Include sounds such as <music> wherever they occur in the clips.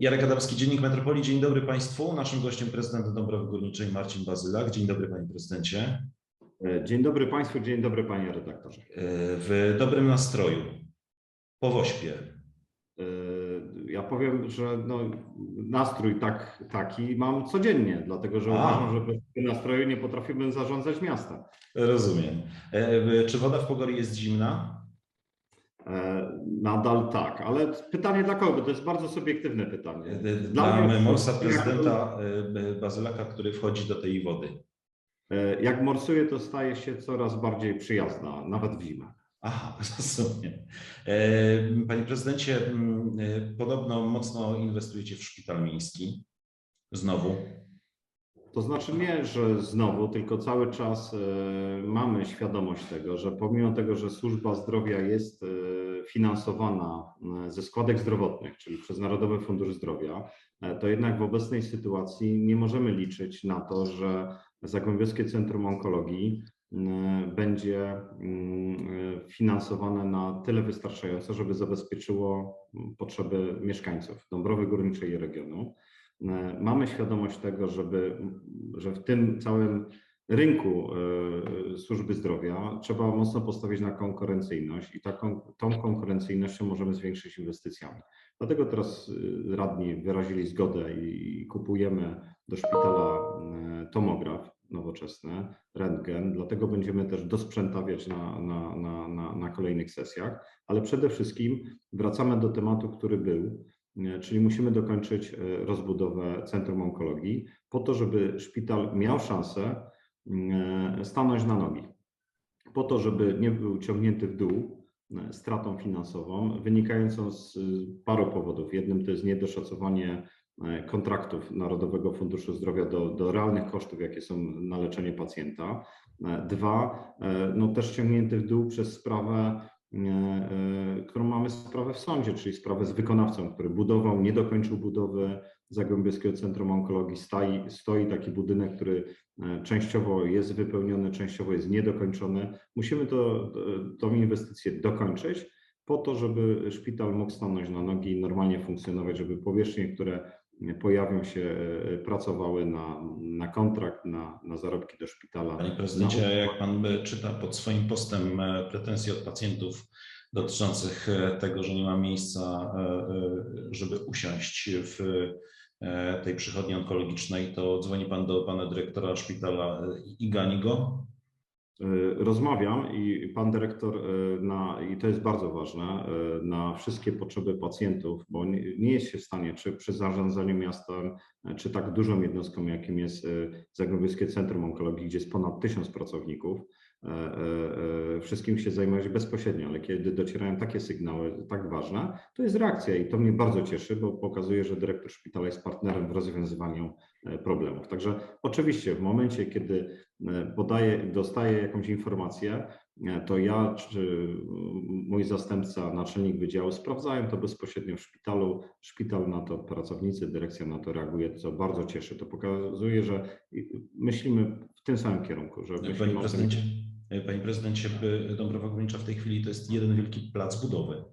Jarek Adamski, Dziennik Metropolii. Dzień dobry Państwu. Naszym gościem prezydent Dąbrowy Górniczej Marcin Bazylak. Dzień dobry Panie Prezydencie. E, Dzień dobry Państwu, dzień dobry Panie Redaktorze. W dobrym nastroju, po wośpie. E, Ja powiem, że no, nastrój tak, taki mam codziennie, dlatego że A. uważam, że bez tego nastroju nie potrafimy zarządzać miastem. Rozumiem. E, Czy woda w Pogori jest zimna? E, Nadal tak, ale pytanie dla kogo? To jest bardzo subiektywne pytanie. E, Dla Dla mnie- morsa prezydenta e, Bazylaka, który wchodzi do tej wody. E, Jak morsuje, to staje się coraz bardziej przyjazna, nawet w zimę. Aha, <laughs> rozumiem. E, Panie prezydencie, m, e, podobno mocno inwestujecie w szpital miejski. Znowu. To znaczy nie, że znowu, tylko cały czas e, mamy świadomość tego, że pomimo tego, że służba zdrowia jest e, finansowana e, ze składek zdrowotnych, czyli przez Narodowy Fundusz Zdrowia, to jednak w obecnej sytuacji nie możemy liczyć na to, że Zagłębiowskie Centrum Onkologii będzie mm, finansowane na tyle wystarczająco, żeby zabezpieczyło potrzeby mieszkańców Dąbrowy Górniczej i regionu. E, Mamy świadomość tego, żeby, że w tym całym rynku e, służby zdrowia trzeba mocno postawić na konkurencyjność i taką, tą konkurencyjnością możemy zwiększyć inwestycjami. Dlatego teraz e, radni wyrazili zgodę i, kupujemy do szpitala tomograf nowoczesny, rentgen, dlatego będziemy też dosprzętawiać na, na, na, na, na kolejnych sesjach, ale przede wszystkim wracamy do tematu, który był, Czyli musimy dokończyć e, rozbudowę Centrum Onkologii po to, żeby szpital miał szansę e, stanąć na nogi. Po to, żeby nie był ciągnięty w dół e, stratą finansową wynikającą z e, paru powodów. Jednym to jest niedoszacowanie e, kontraktów Narodowego Funduszu Zdrowia do, do realnych kosztów, jakie są na leczenie pacjenta. E, Dwa, e, no też ciągnięty w dół przez sprawę e, e, którą mamy sprawę w sądzie, czyli sprawę z wykonawcą, który budował, nie dokończył budowy Zagłębiowskiego Centrum Onkologii. Stoi, stoi taki budynek, który e, częściowo jest wypełniony, częściowo jest niedokończony. Musimy to, tą inwestycję dokończyć po to, żeby szpital mógł stanąć na nogi i normalnie funkcjonować, żeby powierzchnie, które pojawią się, e, pracowały na, na kontrakt, na, na zarobki do szpitala. Panie prezydencie, jak pan czyta pod swoim postem e, pretensje od pacjentów dotyczących e, tego, że nie ma miejsca, żeby usiąść w tej przychodni onkologicznej, to dzwoni pan do pana dyrektora szpitala i gani go? Y, Rozmawiam i pan dyrektor, y, na, i to jest bardzo ważne, y, na wszystkie potrzeby pacjentów, bo nie, jest się w stanie, czy przy zarządzaniu miastem, czy tak dużą jednostką, jakim jest Zagłębiowskie Centrum Onkologii, gdzie jest ponad tysiąc pracowników, wszystkim się zajmować bezpośrednio, ale kiedy docierają takie sygnały tak ważne, to jest reakcja i to mnie bardzo cieszy, bo pokazuje, że dyrektor szpitala jest partnerem w rozwiązywaniu problemów. Także oczywiście w momencie, kiedy e, podaję, dostaję jakąś informację, e, to ja czy mój zastępca, naczelnik wydziału sprawdzają to bezpośrednio w szpitalu. Szpital na to, pracownicy, dyrekcja na to reaguje, co bardzo cieszy. To pokazuje, że myślimy w tym samym kierunku, że Panie prezydencie, e, panie prezydencie, by Dąbrowa Górnicza w tej chwili to jest jeden wielki plac budowy.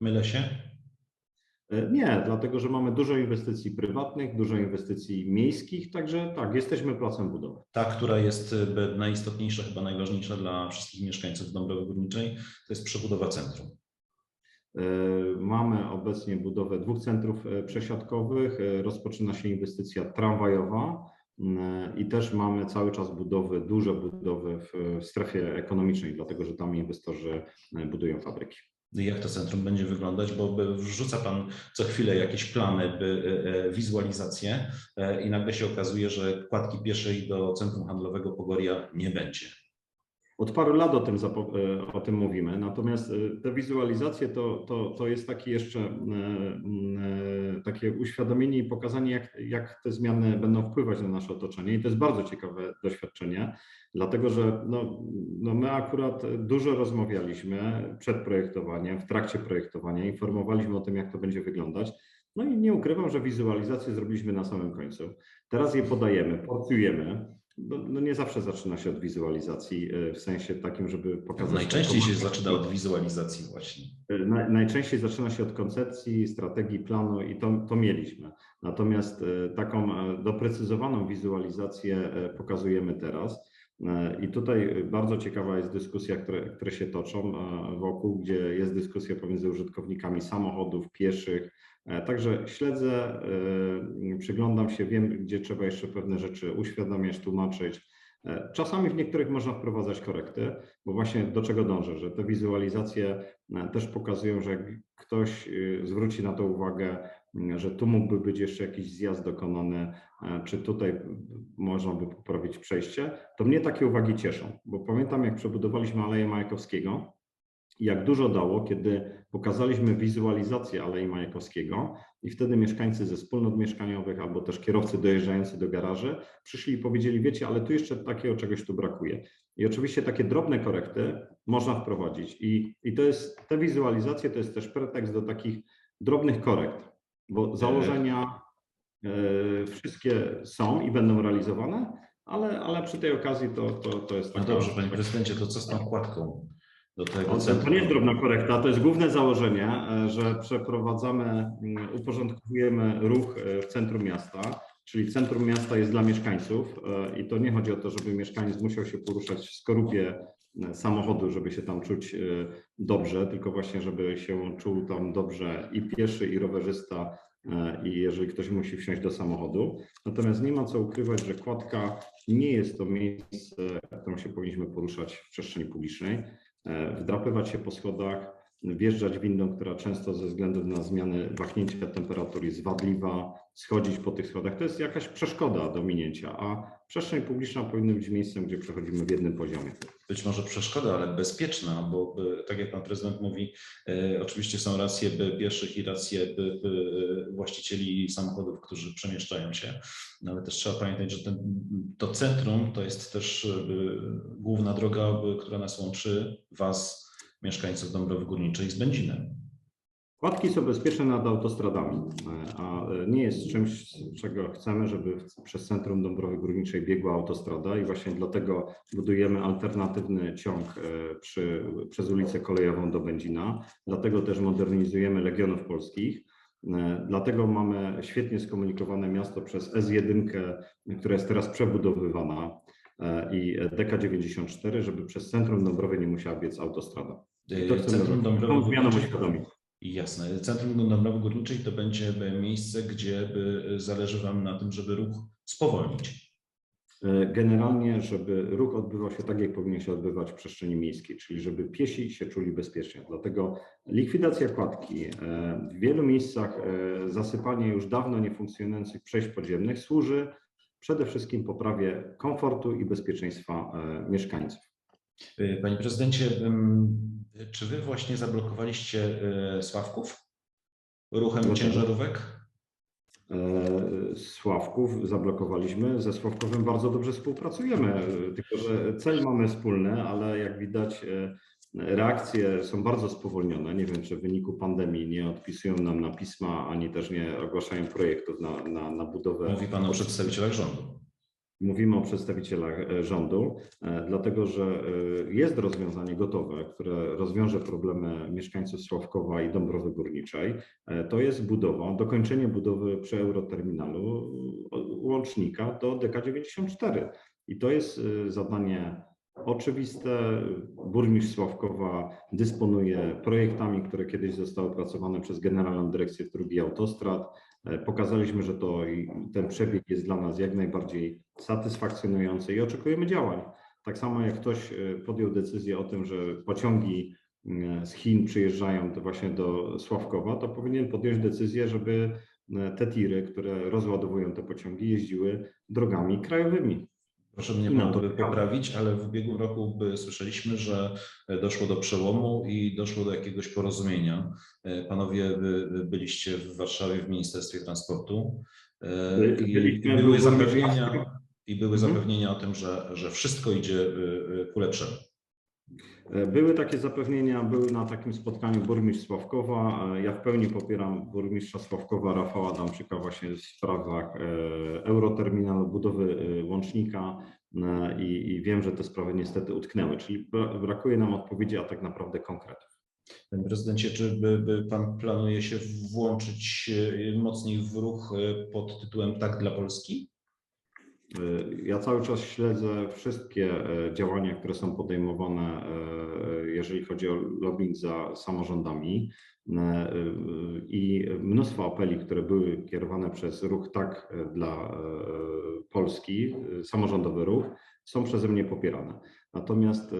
Mylę się? E, Nie, dlatego że mamy dużo inwestycji prywatnych, dużo inwestycji miejskich, także tak, jesteśmy placem budowy. Ta, która jest e, najistotniejsza, chyba najważniejsza dla wszystkich mieszkańców Dąbrowy Górniczej, to jest przebudowa centrum. E, Mamy obecnie budowę dwóch centrów przesiadkowych, rozpoczyna się inwestycja tramwajowa i też mamy cały czas budowy, duże budowy w strefie ekonomicznej, dlatego że tam inwestorzy budują fabryki. Jak to centrum będzie wyglądać, bo wrzuca Pan co chwilę jakieś plany, e, e, wizualizacje e, i nagle się okazuje, że kładki pieszej do centrum handlowego Pogoria nie będzie. Od paru lat o tym, e, o tym mówimy, natomiast e, te wizualizacje to, to, to jest taki jeszcze e, takie uświadomienie i pokazanie, jak, jak te zmiany będą wpływać na nasze otoczenie. I to jest bardzo ciekawe doświadczenie, dlatego że no, no my akurat dużo rozmawialiśmy przed projektowaniem, w trakcie projektowania, informowaliśmy o tym, jak to będzie wyglądać. No i nie ukrywam, że wizualizacje zrobiliśmy na samym końcu. Teraz je podajemy, porcjujemy. No, no nie zawsze zaczyna się od wizualizacji, e, w sensie takim, żeby pokazać... Najczęściej się zaczyna od wizualizacji właśnie. Naj- Najczęściej zaczyna się od koncepcji, strategii, planu i to, to mieliśmy. Natomiast e, taką e, doprecyzowaną wizualizację e, pokazujemy teraz. E, I tutaj bardzo ciekawa jest dyskusja, które, które się toczą e, wokół, gdzie jest dyskusja pomiędzy użytkownikami samochodów, pieszych. E, Także śledzę, e, przyglądam się, wiem, gdzie trzeba jeszcze pewne rzeczy uświadamiać, tłumaczyć. E, Czasami w niektórych można wprowadzać korekty, bo właśnie do czego dążę, że te wizualizacje też pokazują, że ktoś zwróci na to uwagę, że tu mógłby być jeszcze jakiś zjazd dokonany, czy tutaj można by poprawić przejście, to mnie takie uwagi cieszą, bo pamiętam jak przebudowaliśmy Aleję Majakowskiego, jak dużo dało, kiedy pokazaliśmy wizualizację Alei Majakowskiego i wtedy mieszkańcy ze wspólnot mieszkaniowych albo też kierowcy dojeżdżający do garaży przyszli i powiedzieli, wiecie, ale tu jeszcze takiego czegoś tu brakuje. I oczywiście takie drobne korekty można wprowadzić i, i to jest, te wizualizacje to jest też pretekst do takich drobnych korekt, bo założenia e, wszystkie są i będą realizowane, ale, ale przy tej okazji to, to, to jest No dobrze, panie prezydencie, to co z tą kładką do tego to, to centrum? nie jest drobna korekta, to jest główne założenie, że przeprowadzamy, uporządkujemy ruch e, w centrum miasta, czyli centrum miasta jest dla mieszkańców e, i to nie chodzi o to, żeby mieszkaniec musiał się poruszać w skorupie e, samochodu, żeby się tam czuć dobrze, tylko właśnie, żeby się czuł tam dobrze i pieszy, i rowerzysta, i jeżeli ktoś musi wsiąść do samochodu. Natomiast nie ma co ukrywać, że kładka nie jest to miejsce, w którym się powinniśmy poruszać w przestrzeni publicznej wdrapywać się po schodach, wjeżdżać windą, która często ze względu na zmiany wahnięcia temperatury jest wadliwa, schodzić po tych schodach. To jest jakaś przeszkoda do minięcia, a przestrzeń publiczna powinna być miejscem, gdzie przechodzimy w jednym poziomie. być może przeszkoda, ale bezpieczna, bo e, tak jak pan prezydent mówi, e, oczywiście są racje by pieszych i racje by, by właścicieli samochodów, którzy przemieszczają się, no ale też trzeba pamiętać, że ten, to centrum to jest też e, główna droga, e, która nas łączy, was, mieszkańców Dąbrowy Górniczej z Będzinem. Kładki są bezpieczne nad autostradami, e, a e, nie jest czymś, czego chcemy, żeby przez centrum Dąbrowy Górniczej biegła autostrada i właśnie dlatego budujemy alternatywny ciąg e, przy, przez ulicę kolejową do Będzina. Dlatego też modernizujemy Legionów Polskich. Dlatego mamy świetnie skomunikowane miasto przez S1, która jest teraz przebudowywana i DK94, żeby przez centrum Dąbrowy nie musiała biec autostrada. E, Centrum. Dąbrowy Górniczej. Jasne. Centrum Dąbrowy Górniczej to będzie e, miejsce, gdzie by zależy Wam na tym, żeby ruch spowolnić. E, Generalnie, żeby ruch odbywał się tak, jak powinien się odbywać w przestrzeni miejskiej, czyli żeby piesi się czuli bezpiecznie. Dlatego likwidacja kładki, e, w wielu miejscach e, zasypanie już dawno niefunkcjonujących przejść podziemnych służy przede wszystkim poprawie komfortu i bezpieczeństwa e, mieszkańców. E, Panie prezydencie, czy Wy właśnie zablokowaliście e, Sławków ruchem ciężarówek? E, Sławków zablokowaliśmy. Ze Sławkowem bardzo dobrze współpracujemy, tylko że cel mamy wspólny, ale jak widać e, reakcje są bardzo spowolnione. Nie wiem, czy w wyniku pandemii nie odpisują nam na pisma, ani też nie ogłaszają projektów na, na, na budowę. Mówi Pan o przedstawicielach rządu. Mówimy o przedstawicielach e, rządu, e, dlatego że e, jest rozwiązanie gotowe, które rozwiąże problemy mieszkańców Sławkowa i Dąbrowy Górniczej. To jest budowa, dokończenie budowy przy Euroterminalu łącznika do DK94. I to jest zadanie oczywiste. Burmistrz Sławkowa dysponuje projektami, które kiedyś zostały opracowane przez Generalną Dyrekcję Dróg i Autostrad. E, Pokazaliśmy, że to ten przebieg jest dla nas jak najbardziej satysfakcjonujący i oczekujemy działań. Tak samo jak ktoś e, podjął decyzję o tym, że pociągi e, z Chin przyjeżdżają to właśnie do Sławkowa, to powinien podjąć decyzję, żeby e, te tiry, które rozładowują te pociągi, jeździły drogami krajowymi. Proszę mnie na pan to poprawić, ale w ubiegłym roku słyszeliśmy, że e, doszło do przełomu i doszło do jakiegoś porozumienia. E, Panowie by, by byliście w Warszawie w Ministerstwie Transportu e, i, były zapewnienia, i były Mhm. zapewnienia o tym, że, że wszystko idzie ku lepszemu. E, Były takie zapewnienia, były na takim spotkaniu burmistrz Sławkowa. E, Ja w pełni popieram burmistrza Sławkowa Rafała Adamczyka właśnie w sprawach e, euroterminalu, budowy łącznika i, i wiem, że te sprawy niestety utknęły, czyli bra- brakuje nam odpowiedzi, a tak naprawdę konkretów. Panie prezydencie, czy by, by pan planuje się włączyć mocniej w ruch pod tytułem Tak dla Polski? Y, Ja cały czas śledzę wszystkie e, działania, które są podejmowane, e, jeżeli chodzi o lobbying za samorządami e, i mnóstwo apeli, które były kierowane przez ruch Tak dla e, Polski, e, samorządowy ruch, są przeze mnie popierane. Natomiast e,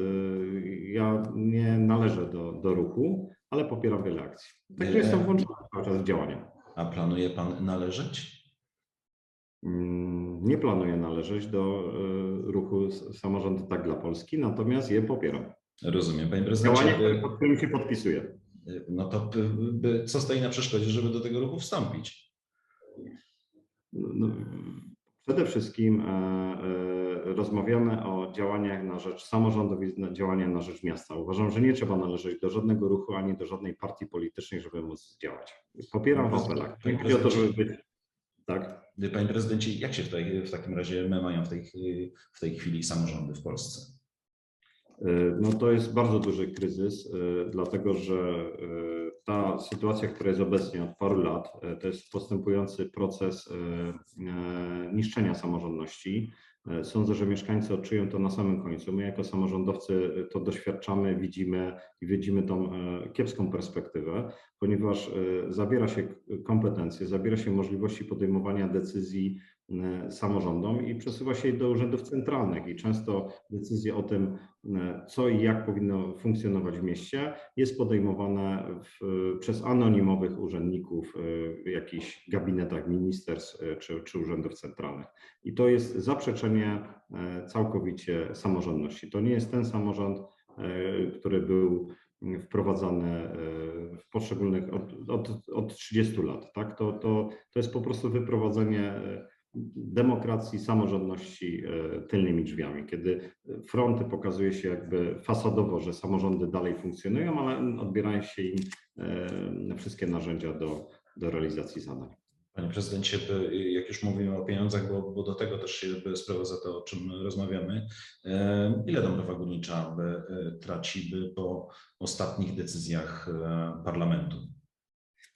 ja nie należę do, do ruchu, ale popieram wiele akcji. Także jestem włączony cały czas w działania. A planuje pan należeć? Mm, Nie planuję należeć do e, ruchu s- Samorządy Tak dla Polski, natomiast je popieram. Rozumiem. Panie prezydencie, by, pod którym się podpisuję. no to co stoi na przeszkodzie, żeby do tego ruchu wstąpić? No, Przede wszystkim e, e, rozmawiamy o działaniach na rzecz samorządów i na- działaniach na rzecz miasta. Uważam, że nie trzeba należeć do żadnego ruchu ani do żadnej partii politycznej, żeby móc działać. Popieram Panie was. Nie chodzi o to, żeby być. Tak. Panie prezydencie, jak się w, w takim razie mają w tej, w tej chwili samorządy w Polsce? Y, No to jest bardzo duży kryzys, y, dlatego że y, ta sytuacja, która jest obecnie od paru lat, y, to jest postępujący proces y, y, niszczenia samorządności. Sądzę, że mieszkańcy odczują to na samym końcu. My jako samorządowcy to doświadczamy, widzimy i widzimy tą kiepską perspektywę, ponieważ zabiera się kompetencje, zabiera się możliwości podejmowania decyzji samorządom i przesuwa się do urzędów centralnych i często decyzje o tym, e, co i jak powinno funkcjonować w mieście, jest podejmowane w, przez anonimowych urzędników e, w jakichś gabinetach ministerstw czy, czy urzędów centralnych. I to jest zaprzeczenie całkowicie samorządności. To nie jest ten samorząd, który był wprowadzany e, w poszczególnych od, od, od 30 lat. Tak? To, to, to jest po prostu wyprowadzenie demokracji, samorządności e, tylnymi drzwiami, kiedy fronty pokazuje się jakby fasadowo, że samorządy dalej funkcjonują, ale odbierają się im e, wszystkie narzędzia do, do realizacji zadań. Panie prezydencie, jak już mówimy o pieniądzach, bo, bo do tego też się by sprowadza to, o czym rozmawiamy, e, ile Dąbrowa Górnicza traci po ostatnich decyzjach parlamentu?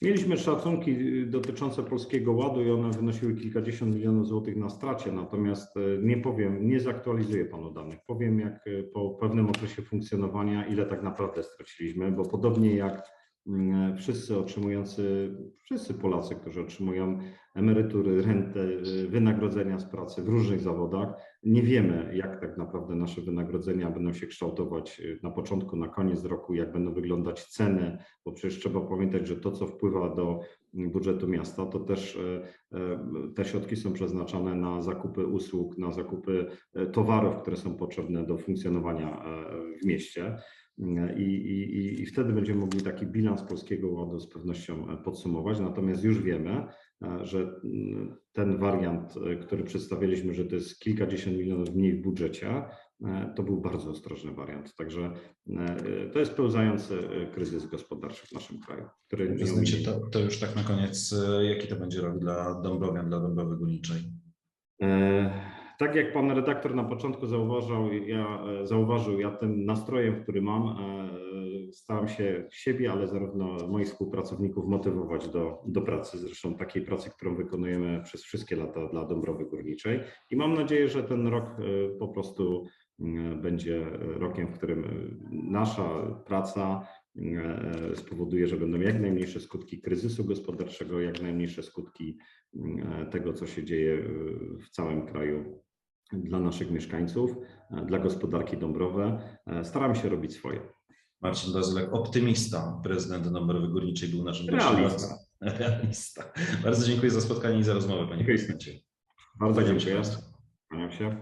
Mieliśmy szacunki dotyczące Polskiego Ładu i one wynosiły kilkadziesiąt milionów złotych na stracie, natomiast e, nie powiem, nie zaktualizuję panu danych. Powiem, jak e, po pewnym okresie funkcjonowania, ile tak naprawdę straciliśmy, bo podobnie jak wszyscy otrzymujący, wszyscy Polacy, którzy otrzymują emerytury, rentę, e, wynagrodzenia z pracy w różnych zawodach, nie wiemy, jak tak naprawdę nasze wynagrodzenia będą się kształtować e, na początku, na koniec roku, jak będą wyglądać ceny, bo przecież trzeba pamiętać, że to, co wpływa do budżetu miasta, to też te środki są przeznaczane na zakupy usług, na zakupy towarów, które są potrzebne do funkcjonowania e, w mieście. I, i, i- wtedy będziemy mogli taki bilans Polskiego Ładu z pewnością e, podsumować. Natomiast już wiemy, e, że mm, ten wariant, e, który przedstawiliśmy, że to jest kilkadziesiąt milionów mniej w budżecie, to był bardzo ostrożny wariant. Także to jest pełzający kryzys gospodarczy w naszym kraju, który prezydencie, to, to już tak na koniec, jaki to będzie rok dla Dąbrowian, dla Dąbrowy Górniczej? E, Tak jak pan redaktor na początku zauważał, ja e, zauważył, ja tym nastrojem, który mam, e, staram się siebie, ale zarówno moich współpracowników motywować do, do pracy. Zresztą takiej pracy, którą wykonujemy przez wszystkie lata dla Dąbrowy Górniczej. I mam nadzieję, że ten rok e, po prostu będzie rokiem, w którym nasza praca spowoduje, że będą jak najmniejsze skutki kryzysu gospodarczego, jak najmniejsze skutki tego, co się dzieje w całym kraju dla naszych mieszkańców, e, dla gospodarki Dąbrowy. E, Staramy się robić swoje. Marcin Dazylek, optymista, prezydent Dąbrowy Górniczej był naszym gościem. Realista. Bardzo dziękuję za spotkanie i za rozmowę, panie prezydencie. Bardzo dziękuję. Kłaniam się.